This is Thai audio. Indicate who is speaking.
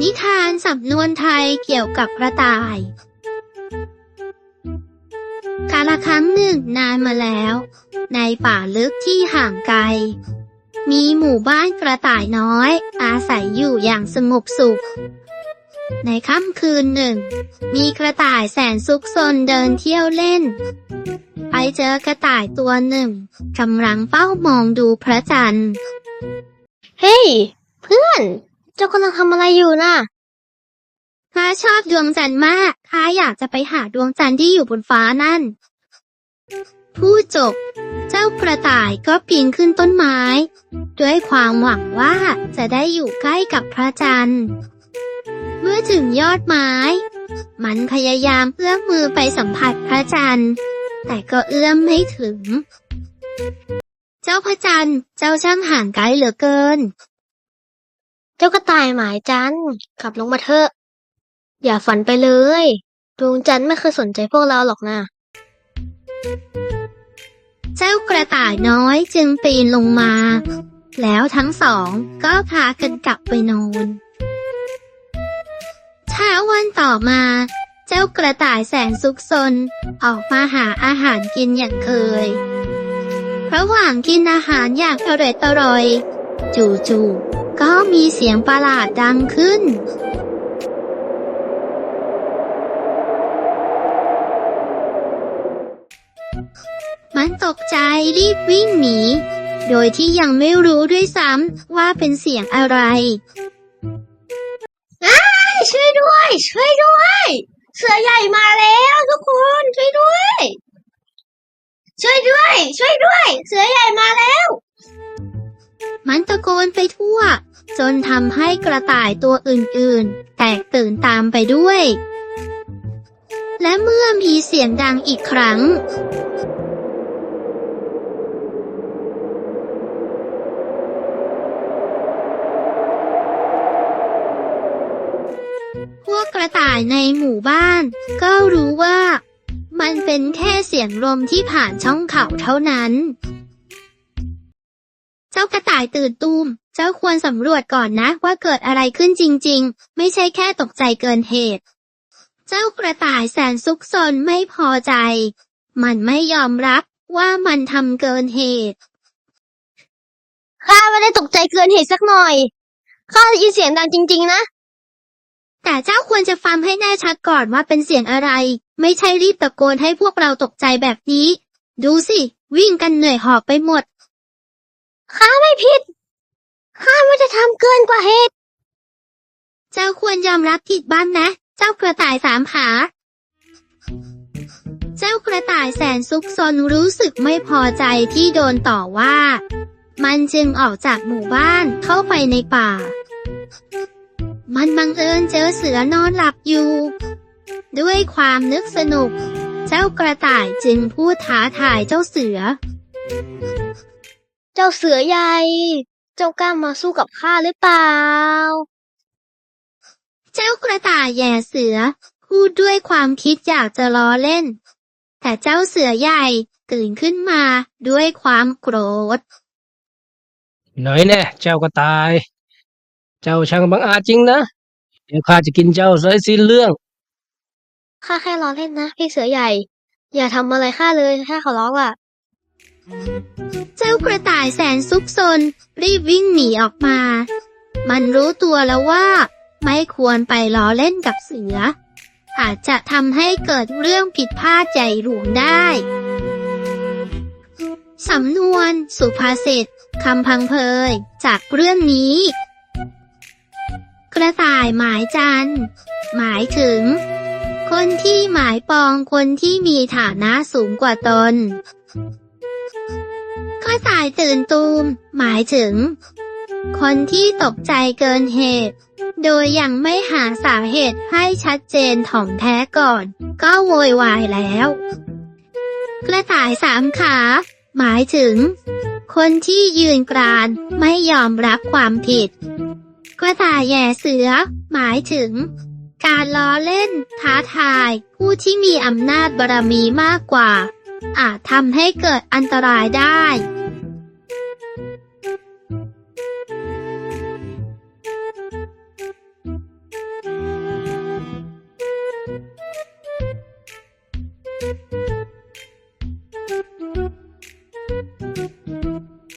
Speaker 1: นิทานสำนวนไทยเกี่ยวกับกระต่าย กาลครั้งหนึ่งนานมาแล้ว ในป่าลึกที่ห่างไกล มีหมู่บ้านกระต่ายน้อย อาศัยอยู่อย่างสงบสุข ในค่ำคืนหนึ่ง มีกระต่ายแสนซุกซนเดินเที่ยวเล่น ไปเจอกระต่ายตัวหนึ่งกำลังเฝ้ามองดูพระจันทร์
Speaker 2: เฮ้ย เพื่อน เจ้ากำลังทำอะไรอยู่น่ะ
Speaker 1: ข้าชอบดวงจันทร์มาก ข้าอยากจะไปหาดวงจันทร์ที่อยู่บนฟ้านั่นพูดจบ เจ้ากระต่ายก็ปีนขึ้นต้นไม้ ด้วยความหวังว่าจะได้อยู่ใกล้กับพระจันทร์ เมื่อถึงยอดไม้ มันพยายามเอื้อมมือไปสัมผัสพระจันทร์ แต่ก็เอื้อมไม่ถึง เจ้าพระจันทร์ เจ้าช่างห่างไกลเหลือเกิน
Speaker 2: เจ้ากระต่ายหมายจันทร์กลับลงมาเถอะ อย่าฝันไปเลย ดวงจันทร์ไม่เคยสนใจพวกเราหรอกนะ
Speaker 1: เจ้ากระต่ายน้อยจึงปีนลงมา แล้วทั้งสองก็พากันกลับไปนอนเช้าวันต่อมา เจ้ากระต่ายแสนซุกซนออกมาหาอาหารกินอย่างเคย ระหว่างกินอาหารอย่างอร่อยอร่อย จู่ๆ ก็มีเสียงประหลาดดังขึ้น มันตกใจรีบวิ่งหนี โดยที่ยังไม่รู้ด้วยซ้ำว่าเป็นเสียงอะไร
Speaker 2: ช่วยด้วย ช่วยด้วย เสือใหญ่มาแล้วทุกคนช่วยด้วย ช่วยด้วย ช่วยด้วย เสือใหญ่มาแล้ว
Speaker 1: มันตะโกนไปทั่ว จนทำให้กระต่ายตัวอื่นๆ แตกตื่นตามไปด้วย และเมื่อมีเสียงดังอีกครั้ง พวกกระต่ายในหมู่บ้าน ก็รู้ว่า มันเป็นแค่เสียงลมที่ผ่านช่องเขาเท่านั้น จ้ากระต่ายตื่นตูม เจ้าควรสำรวจก่อนนะว่าเกิดอะไรขึ้นจริง ๆ ไม่ใช่แค่ตกใจเกินเหตุ เจ้ากระต่ายแสนซุกซนไม่พอใจ มันไม่ยอมรับว่ามันทำเกินเหตุ
Speaker 2: ข้าไม่ได้ตกใจเกินเหตุสักหน่อย ข้าได้ยินเสียงดังจริง ๆ นะ
Speaker 1: แต่เจ้าควรจะฟังให้แน่ชัดก่อนว่าเป็นเสียงอะไร ไม่ใช่รีบตะโกนให้พวกเราตกใจแบบนี้ ดูสิ วิ่งกันเหนื่อยหอบไปหมด
Speaker 2: ข้าไม่ผิด ข้าไม่ได้ทำเกินกว่าเหตุ
Speaker 1: เจ้าควรยอมรับผิดบ้างนะ เจ้ากระต่ายสามขา เจ้ากระต่ายแสนซุกซนรู้สึกไม่พอใจที่โดนต่อว่า มันจึงออกจากหมู่บ้านเข้าไปในป่า มันบังเอิญเจอเสือนอนหลับอยู่ ด้วยความนึกสนุก เจ้ากระต่ายจึงพูดท้าทายเจ้าเสือ
Speaker 2: เจ้าเสือใหญ่ เจ้ากล้ามาสู้กับข้าหรือเปล่า
Speaker 1: เจ้ากระต่ายแย่เสือ พูดด้วยความคิดอยากจะล้อเล่น แต่เจ้าเสือใหญ่ตื่นขึ้นมาด้วยความโกรธ
Speaker 3: หน่อยแน่เจ้าก็ตาย เจ้าช่างบังอาจจริงนะ เดี๋ยวข้าจะกินเจ้าซะให้สิ้นเรื่อง
Speaker 2: ข้าแค่ล้อเล่นนะ พี่เสือใหญ่ อย่าทำอะไรข้าเลยข้าขอร้องล่ะ
Speaker 1: เจ้ากระต่ายแสนซุกซนรีบวิ่งหนีออกมา มันรู้ตัวแล้วว่า ไม่ควรไปล้อเล่นกับเสือ อาจจะทำให้เกิดเรื่องผิดพลาดใหญ่หลวงได้ สำนวน สุภาษิตคำพังเพยจากเรื่องนี้ กระต่ายหมายจันทร์หมายถึง คนที่หมายปองคนที่มีฐานะสูงกว่าตน กระต่ายตื่นตูม หมายถึง คนที่ตกใจเกินเหตุ โดยยังไม่หาสาเหตุให้ชัดเจนถ่องแท้ก่อน ก็โวยวายแล้ว กระต่ายสามขา หมายถึง คนที่ยืนกรานไม่ยอมรับความผิด กระต่ายแย่เสือ หมายถึงการล้อเล่น ท้าทาย ผู้ที่มีอำนาจบารมีมากกว่า อาจทำให้เกิดอันตรายได้